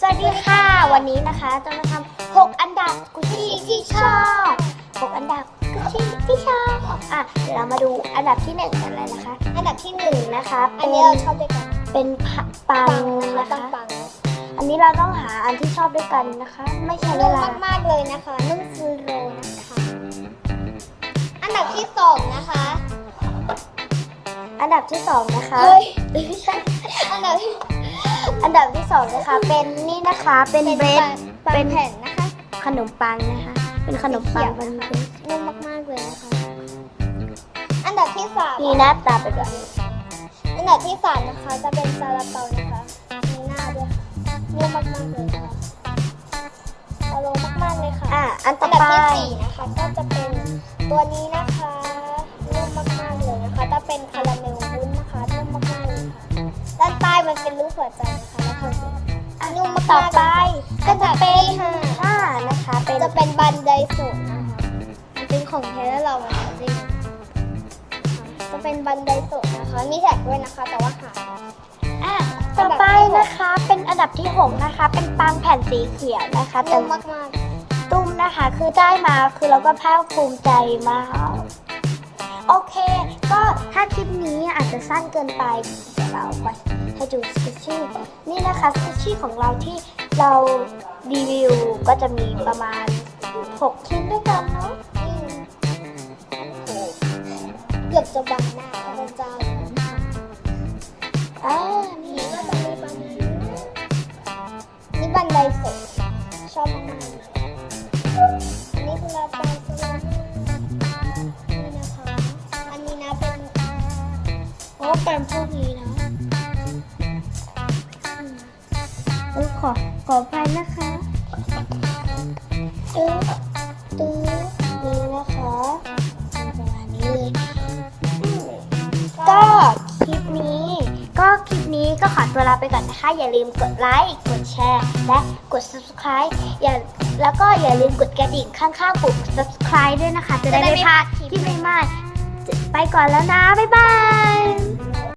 สวัสดีค่ะ วันนี้นะคะจะมาทำหกอันดับกุชชี่ที่ชอบหกอันดับกุชชี่ที่ชอบอะเดี๋ยวเรามาดูอันดับที่หนึ่งกันเลยนะคะ อันดับที่หนึ่งนะคะอัเป็นนนี้เราชอบด้วยกันเป็นปังนะปังคะปังอันนี้เราต้องหาอันที่ชอบด้วยกันนะคะ ไม่ใช่เวนุ่มลามากๆเลยนะคะนุ่มฟูโรนะคะอันดับที่สองนะคะ อันดับที่สองนะคะเฮ้ยไม่ใช่อันดับที่ อันดับที่สองนะคะ เป็นนี่นะคะเป็นเบรดปังเป็นแผ่นนะคะ ขนมปังนะคะ เป็นขนมปังเป็นเบรดนุ่มมากๆเลยนะคะ อันดับที่สามมีหน้าตาเป็นแบบนี้อันดับที่สามนะคะจะเป็นซาลาเปานะคะ มีหน้าด้วยค่ะนุ่มมากๆเลยนะคะอร่อยมากๆเลยค่ะอะอันต่อัอนดับไปที่สี่นะคะก็จะเป็นตัวนี้นะคะนุ่มมากๆเลยนะคะจะเป็นคาราเมลวุ้นนะคะนุ่มมากๆเลยค่ะด้านใต้มันเป็นรูปหัวใจ ต่อไปก็จะเป็นห้านะคะเป็นจะเป็นบันไดสูงนะคะมันเป็นของแท้แล้วเราอะจริงจะเป็นบันไดสูงนะคะ มีแท็กด้วยนะคะแต่ว่าหายอะต่อไปนะคะเป็นอันดับที่หกนะคะ เป็นปังแผ่นสีเขียวนะคะแต่นุ่มมากตุ้มนะคะคือได้มาคือเราก็ภาคภูมิใจมากโอเค ก็ถ้าคลิปนี้อาจจะสั้นเกินไปเดี๋ยวเราไป ให้ดูสกิชชี่นี่นะคะสกิชี่ของเราที่เรารีวิวก็จะมีประมาณ 6 ชิ้นด้วยกันเนาะอืมเกือบจะบังหน้าพระจ้าเลยนะคะอ่านี่นี่ก็จะมีบันไดนี่บันไดสูงชอบมากๆอันนี้คือลาปาสลานี่นะคะ อันนี้นะเป็นโอ้เป็นพวกนี้นะ ออขอขอไปนะคะตึ๊ดตึ๊ดนี่นะคะประมาณนี้ ก็คลิปนี้ ก็คลิปนี้ก็ขอตัวลาไปก่อนนะคะ อย่าลืมกดไลค์ กดแชร์ และกด subscribe อย่าแล้วก็อย่าลืมกดกระดิ่งข้างๆปุ่ม subscribe ด้วยนะคะ จะได้ไม่พลาดคลิปใหม่ๆไปก่อนแล้วนะ บ๊ายบาย